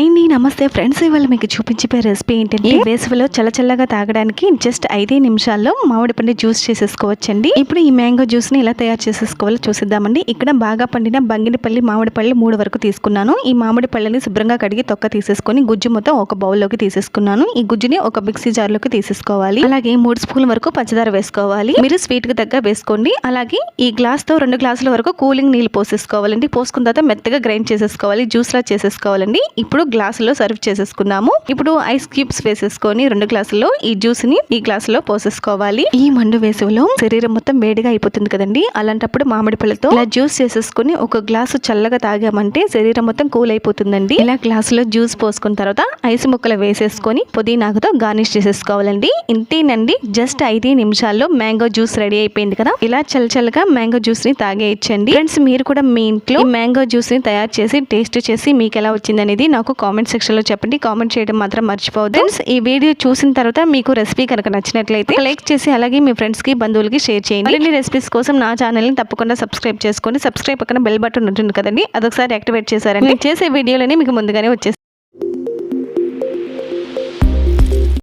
Hi అండి నమస్తే friends. ఇవాళ మీకు చూపించిపోయే రెసిపీ ఏంటంటే వేసవిలో చల్లచల్లగా తాగడానికి జస్ట్ ఐదే నిమిషాల్లో మామిడి పండు జ్యూస్ చేసేసుకోవచ్చండి. ఇప్పుడు ఈ మ్యాంగో జ్యూస్ని ఎలా తయారు చేసేసుకోవాలో చూసిద్దామండి. ఇక్కడ బాగా పండిన బంగినపల్లి మామిడి పళ్ళు మూడు వరకు తీసుకున్నాను. ఈ మామిడి పళ్ళని శుభ్రంగా కడిగి తొక్క తీసేసుకొని గుజ్జు మొత్తం ఒక బౌల్లోకి తీసేసుకున్నాను. ఈ గుజ్జుని ఒక మిక్సీ జార్లోకి తీసేసుకోవాలి. అలాగే మూడు స్పూన్ల వరకు పంచదార వేసుకోవాలి. మీరు స్వీట్కి తగ్గ వేసుకోండి. అలాగే ఈ గ్లాస్తో రెండు గ్లాసుల వరకు కూలింగ్ నీళ్ళు పోసేసుకోవాలండి. పోసుకున్న తర్వాత మెత్తగా గ్రైండ్ చేసేసుకోవాలి. జ్యూస్ లా చేసేసుకోవాలండి. ఇప్పుడు గ్లాసులో సర్వ్ చేసేసుకున్నాము. ఇప్పుడు ఐస్ క్యూబ్స్ వేసేసుకొని రెండు గ్లాసుల్లో ఈ జ్యూస్ని ఈ గ్లాసులో పోసేసుకోవాలి. ఈ మండు వేసవిలో శరీరం మొత్తం వేడిగా అయిపోతుంది కదండి. అలాంటప్పుడు మామిడి పళ్ళతో ఇలా జ్యూస్ చేసేసుకుని ఒక గ్లాసు చల్లగా తాగామంటే శరీరం మొత్తం కూల్ అయిపోతుందండి. ఇలా గ్లాసులో జ్యూస్ పోసుకున్న తర్వాత ఐస్ ముక్కలు వేసేసుకొని పుదీనాకుతో గార్నిష్ చేసేసుకోవాలండి. ఇంతేనండి. జస్ట్ ఐదే నిమిషాల్లో మ్యాంగో జ్యూస్ రెడీ అయిపోయింది కదా. ఇలా చల్లచల్లగా మ్యాంగో జ్యూస్ని తాగేయచ్చండి. ఫ్రెండ్స్ మీరు కూడా మీ ఇంట్లో మ్యాంగో జ్యూస్ని తయారు చేసి టేస్ట్ చేసి మీకు ఎలా వచ్చింది అనేది నాకు కామెంట్ సెక్షన్లో చెప్పండి. కామెంట్ చేయడం మాత్రం మర్చిపోవద్దు. ఫ్రెండ్స్ ఈ వీడియో చూసిన తర్వాత మీకు రెసిపీ కనుక నచ్చినట్లయితే లైక్ చేసి అలాగే మీ ఫ్రెండ్స్కి బంధువులకి షేర్ చేయండి. మరిన్ని రెసిపీస్ కోసం నా ఛానల్ని తప్పకుండా సబ్స్క్రైబ్ చేసుకోండి. సబ్స్క్రైబ్ పక్కన బెల్ బటన్ ఉంటుంది కదండి. అదొకసారి యాక్టివేట్ చేశారండి నేను చేసే వీడియోలని మీకు ముందుగానే వచ్చేస్తాయి.